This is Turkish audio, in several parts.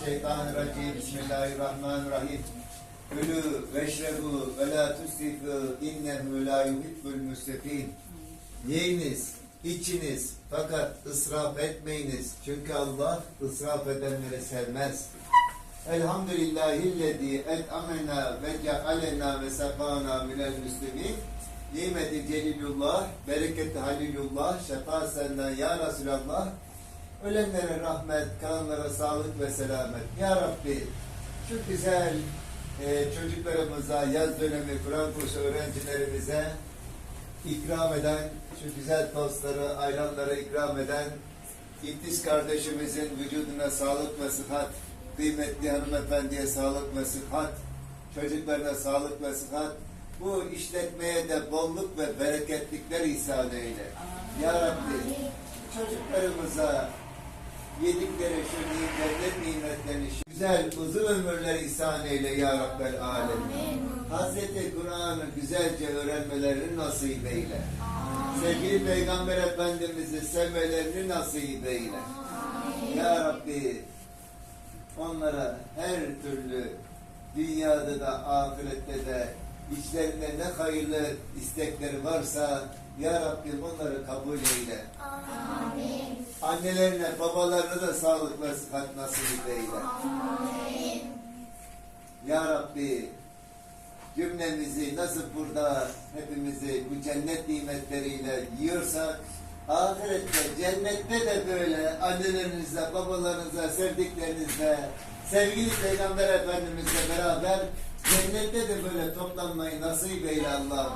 Mineşşeytanirracim. Bismillahirrahmanirrahim. Külü veşrebu ve la tusrifu innehu la yuhibbul müsrifin. Yiyiniz, içiniz fakat ısraf etmeyiniz. Çünkü Allah ısraf edenleri sevmez. Elhamdülillahillezî et'amena ve cealena ve sekana minel müslimin. Nimeti celilullah, bereketi halilullah, şefa senden ya Resulallah. Ölenlere rahmet, kalanlara sağlık ve selamet. Ya Rabbi şu güzel e, çocuklarımıza, yaz dönemi Kur'an kursu öğrencilerimize ikram eden, şu güzel tostları, ayranları ikram eden İptis kardeşimizin vücuduna sağlık ve sıhhat, kıymetli hanımefendiye sağlık ve sıhhat, çocuklarına sağlık ve sıhhat, bu işletmeye de bolluk ve bereketlikler ihsan eyle. Ya Rabbi, çocuklarımıza yedikleri şu nimetler nimetlerini, güzel uzun ömürler ihsan eyle ya Rabbel Alemin. Hazreti Kur'an'ı güzelce öğrenmelerini nasip eyle. Sevgili Peygamber Efendimiz'i sevmelerini nasip eyle. Ya Rabbi onlara her türlü dünyada da ahirette de içlerinde ne hayırlı istekleri varsa Ya Rabbi onları kabul eyle. Annelerine, babalarına da sağlık ve sıhhat nasip eyle. Ya Rabbi cümlemizi nasıl burada hepimizi bu cennet nimetleriyle yiyorsak ahirette cennette de böyle annelerinizle, babalarınızla, sevdiklerinizle, sevgili Peygamber Efendimizle beraber cennette de böyle toplanmayı nasip eyle Allah'ım.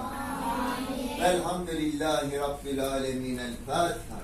Velhamdülillahi Rabbil Alemin. El Fatiha.